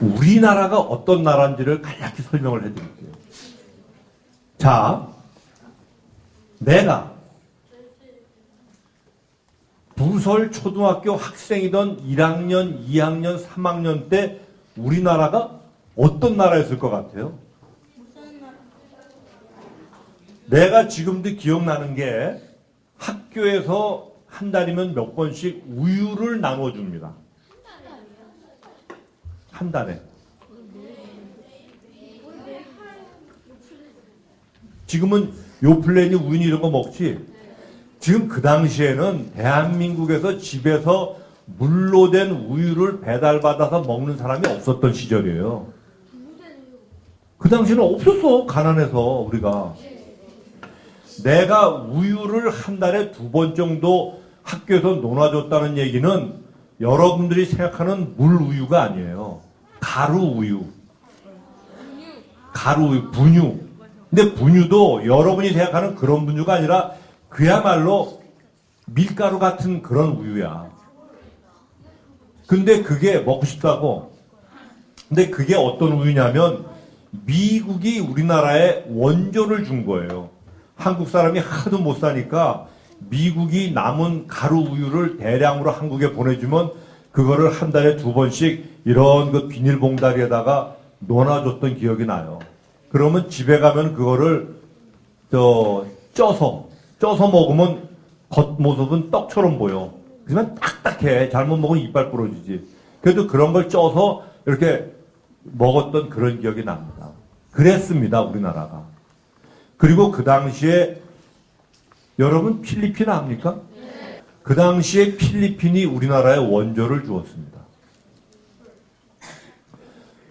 우리나라가 어떤 나라인지를 간략히 설명을 해드릴게요. 자, 내가 부설 초등학교 학생이던 1학년, 2학년, 3학년 때 우리나라가 어떤 나라였을 것 같아요? 내가 지금도 기억나는 게 학교에서 한 달이면 몇 번씩 우유를 나눠줍니다. 한 달에. 지금은 요 플랜이 우유 이런 거 먹지. 지금 그 당시에는 대한민국에서 집에서 물로 된 우유를 배달받아서 먹는 사람이 없었던 시절이에요. 그 당시에는 없었어. 가난해서 우리가. 내가 우유를 한 달에 두 번 정도 학교에서 논아줬다는 얘기는 여러분들이 생각하는 물 우유가 아니에요. 가루 우유. 가루 우유, 분유. 근데 분유도 여러분이 생각하는 그런 분유가 아니라 그야말로 밀가루 같은 그런 우유야. 근데 그게 먹고 싶다고. 근데 그게 어떤 우유냐면 미국이 우리나라에 원조를 준 거예요. 한국 사람이 하도 못 사니까 미국이 남은 가루 우유를 대량으로 한국에 보내주면 그거를 한 달에 두 번씩 이런 그 비닐봉다리에다가 놓아줬던 기억이 나요. 그러면 집에 가면 그거를 저 쪄서 쪄서 먹으면 겉모습은 떡처럼 보여. 그지만 딱딱해. 잘못 먹으면 이빨 부러지지. 그래도 그런 걸 쪄서 이렇게 먹었던 그런 기억이 납니다. 그랬습니다, 우리나라가. 그리고 그 당시에 여러분 필리핀 압니까? 그 당시에 필리핀이 우리나라에 원조를 주었습니다.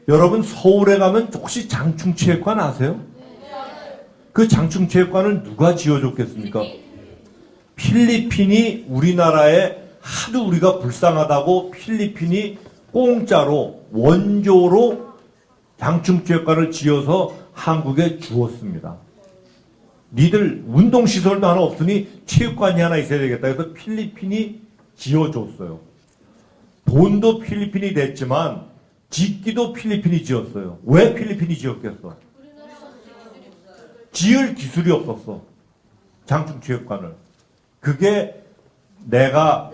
여러분 서울에 가면 혹시 장충체육관 아세요? 그 장충체육관을 누가 지어줬겠습니까? 필리핀이 우리나라에 하도 우리가 불쌍하다고 필리핀이 공짜로 원조로 장충체육관을 지어서 한국에 주었습니다. 니들 운동시설도 하나 없으니 체육관이 하나 있어야 되겠다. 그래서 필리핀이 지어줬어요. 돈도 필리핀이 냈지만 짓기도 필리핀이 지었어요. 왜 필리핀이 지었겠어? 지을 기술이 없었어. 장충 체육관을. 그게 내가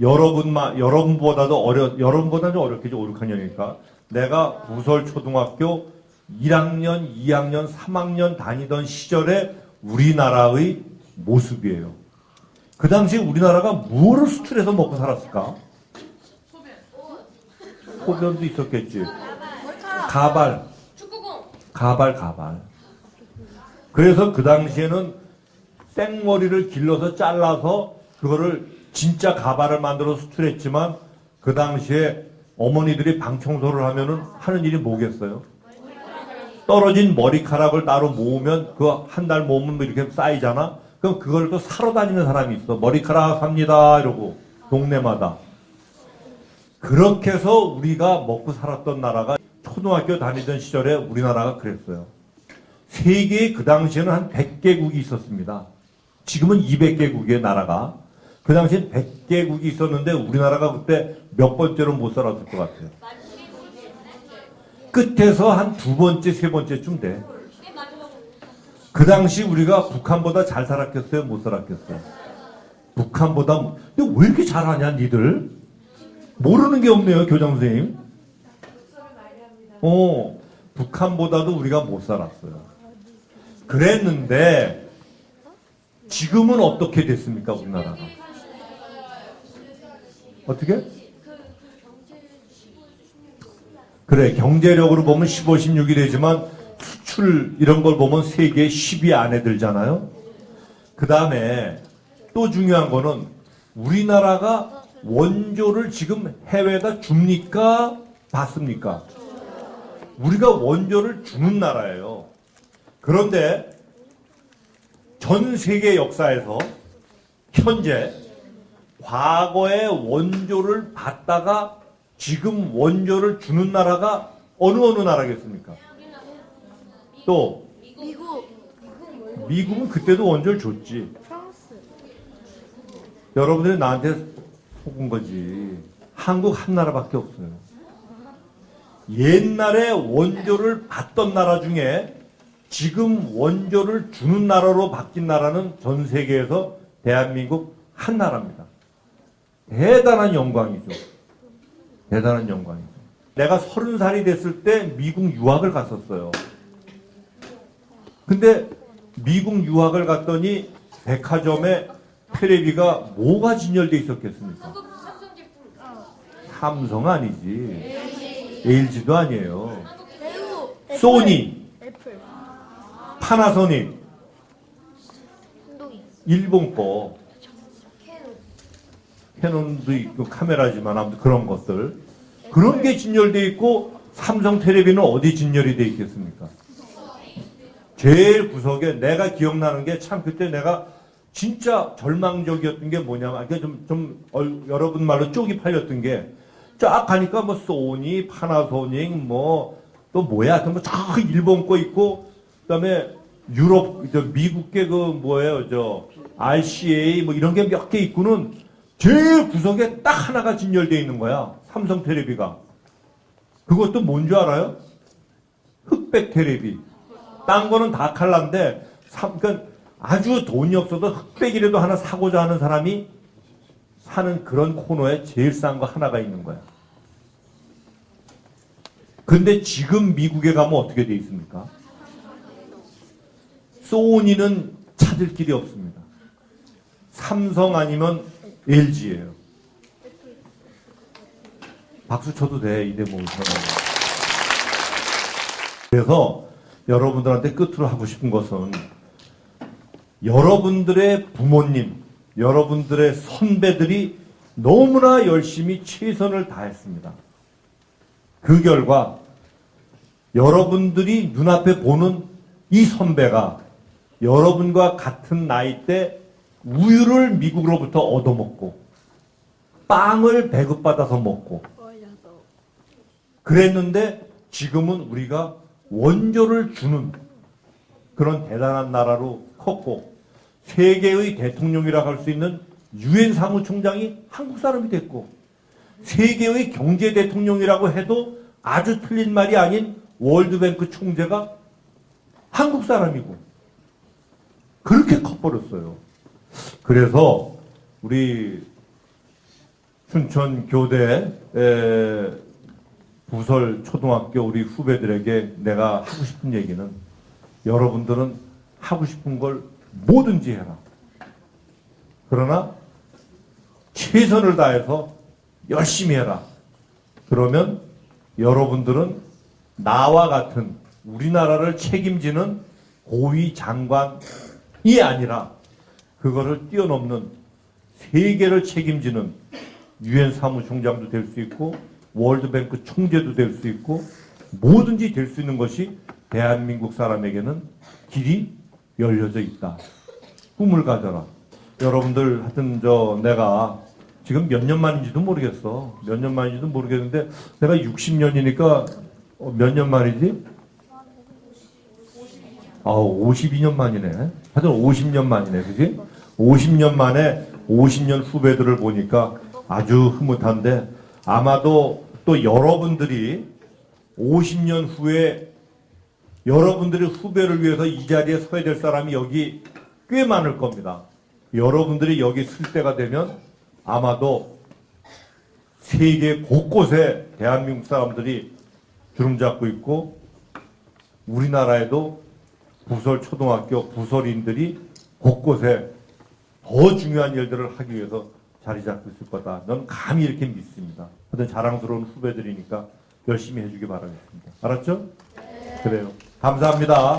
여러분만 여러분보다도 어려 여러분보다 좀 어렵겠죠. 5, 6학년이니까. 내가 부설 초등학교 1학년, 2학년, 3학년 다니던 시절의 우리나라의 모습이에요. 그 당시 우리나라가 무엇을 수출해서 먹고 살았을까? 소변도 있었겠지. 가발. 가발, 가발. 그래서 그 당시에는 생머리를 길러서 잘라서 그거를 진짜 가발을 만들어 수출했지만 그 당시에 어머니들이 방 청소를 하면은 하는 일이 뭐겠어요? 떨어진 머리카락을 따로 모으면 그 한 달 모으면 뭐 이렇게 쌓이잖아. 그럼 그걸 또 사러 다니는 사람이 있어. 머리카락 삽니다 이러고 동네마다. 그렇게 해서 우리가 먹고 살았던 나라가 초등학교 다니던 시절에 우리나라가 그랬어요. 세계에 그 당시에는 한 100개국이 있었습니다. 지금은 200개국의 나라가. 그 당시엔 100개국이 있었는데 우리나라가 그때 몇 번째로 못 살았을 것 같아요. 끝에서 한 두 번째, 세 번째쯤 돼. 그 당시 우리가 북한보다 잘 살았겠어요? 못 살았겠어요? 북한보다, 근데 왜 이렇게 잘하냐, 니들? 모르는 게 없네요, 교장 선생님. 어, 북한보다도 우리가 못 살았어요. 그랬는데, 지금은 어떻게 됐습니까, 우리나라가? 어떻게? 그래, 경제력으로 보면 15, 16이 되지만, 수출, 이런 걸 보면 세계 10위 안에 들잖아요? 그 다음에, 또 중요한 거는, 우리나라가 원조를 지금 해외에다 줍니까? 받습니까? 우리가 원조를 주는 나라예요. 그런데 전 세계 역사에서 현재 과거에 원조를 받다가 지금 원조를 주는 나라가 어느 어느 나라겠습니까? 또 미국. 미국은 그때도 원조를 줬지. 프랑스. 여러분들이 나한테 속은 거지. 한국 한 나라밖에 없어요. 옛날에 원조를 받던 나라 중에 지금 원조를 주는 나라로 바뀐 나라는 전 세계에서 대한민국 한 나라입니다. 대단한 영광이죠. 대단한 영광이죠. 내가 서른 살이 됐을 때 미국 유학을 갔었어요. 근데 미국 유학을 갔더니 백화점에 테레비가 뭐가 진열돼 있었겠습니까? 삼성 아니지. LG도 아니에요. 소니, 애플 파나소닉, 한동이 일본 거, 캐논 캐논도 있고 카메라지만 아무튼 그런 것들. 그런 게 진열돼 있고 삼성 텔레비는 어디 진열이 돼 있겠습니까? 제일 구석에 내가 기억나는 게 참 그때 내가 진짜 절망적이었던 게 뭐냐면 이게 좀, 좀 얼- 여러분 말로 쪽이 팔렸던 게 쫙 가니까 뭐 소니, 파나소닉 뭐 또 뭐야 뭐저 일본 거 있고 그다음에 유럽 저 미국계 그 뭐예요 저 RCA 뭐 이런 게 몇 개 있고는 제일 구석에 딱 하나가 진열돼 있는 거야 삼성 텔레비가 그것도 뭔 줄 알아요? 흑백 텔레비 딴 거는 다 칼라인데 삼, 그러니까 아주 돈이 없어도 흑백이라도 하나 사고자 하는 사람이 사는 그런 코너에 제일 싼 거 하나가 있는 거야. 근데 지금 미국에 가면 어떻게 돼 있습니까? 소니는 찾을 길이 없습니다. 삼성 아니면 LG예요. 박수 쳐도 돼, 이대모에서. 그래서 여러분들한테 끝으로 하고 싶은 것은 여러분들의 부모님, 여러분들의 선배들이 너무나 열심히 최선을 다했습니다. 그 결과 여러분들이 눈앞에 보는 이 선배가 여러분과 같은 나이 때 우유를 미국으로부터 얻어먹고 빵을 배급받아서 먹고 그랬는데 지금은 우리가 원조를 주는 그런 대단한 나라로 컸고 세계의 대통령이라고 할수 있는 유엔 사무총장이 한국 사람이 됐고 세계의 경제 대통령이라고 해도 아주 틀린 말이 아닌 월드뱅크 총재가 한국 사람이고 그렇게 커버렸어요. 그래서 우리 춘천 교대 에, 부설 초등학교 우리 후배들에게 내가 하고 싶은 얘기는 여러분들은 하고 싶은 걸 뭐든지 해라. 그러나 최선을 다해서 열심히 해라. 그러면 여러분들은 나와 같은 우리나라를 책임지는 고위 장관이 아니라 그거를 뛰어넘는 세계를 책임지는 유엔 사무총장도 될 수 있고 월드뱅크 총재도 될 수 있고 뭐든지 될 수 있는 것이 대한민국 사람에게는 길이 열려져 있다. 꿈을 가져라. 여러분들 하여튼 저 내가 지금 몇 년 만인지도 모르겠어. 몇 년 만인지도 모르겠는데 내가 60년이니까 몇 년 만이지? 아, 52년 만이네. 하여튼 50년 만이네. 그지? 50년 만에 50년 후배들을 보니까 아주 흐뭇한데 아마도 또 여러분들이 50년 후에 여러분들의 후배를 위해서 이 자리에 서야 될 사람이 여기 꽤 많을 겁니다. 여러분들이 여기 쓸 때가 되면 아마도 세계 곳곳에 대한민국 사람들이 주름 잡고 있고 우리나라에도 부설 초등학교 부설인들이 곳곳에 더 중요한 일들을 하기 위해서 자리 잡고 있을 거다. 넌 감히 이렇게 믿습니다. 하여튼 자랑스러운 후배들이니까 열심히 해주기 바라겠습니다. 알았죠? 그래요. 감사합니다.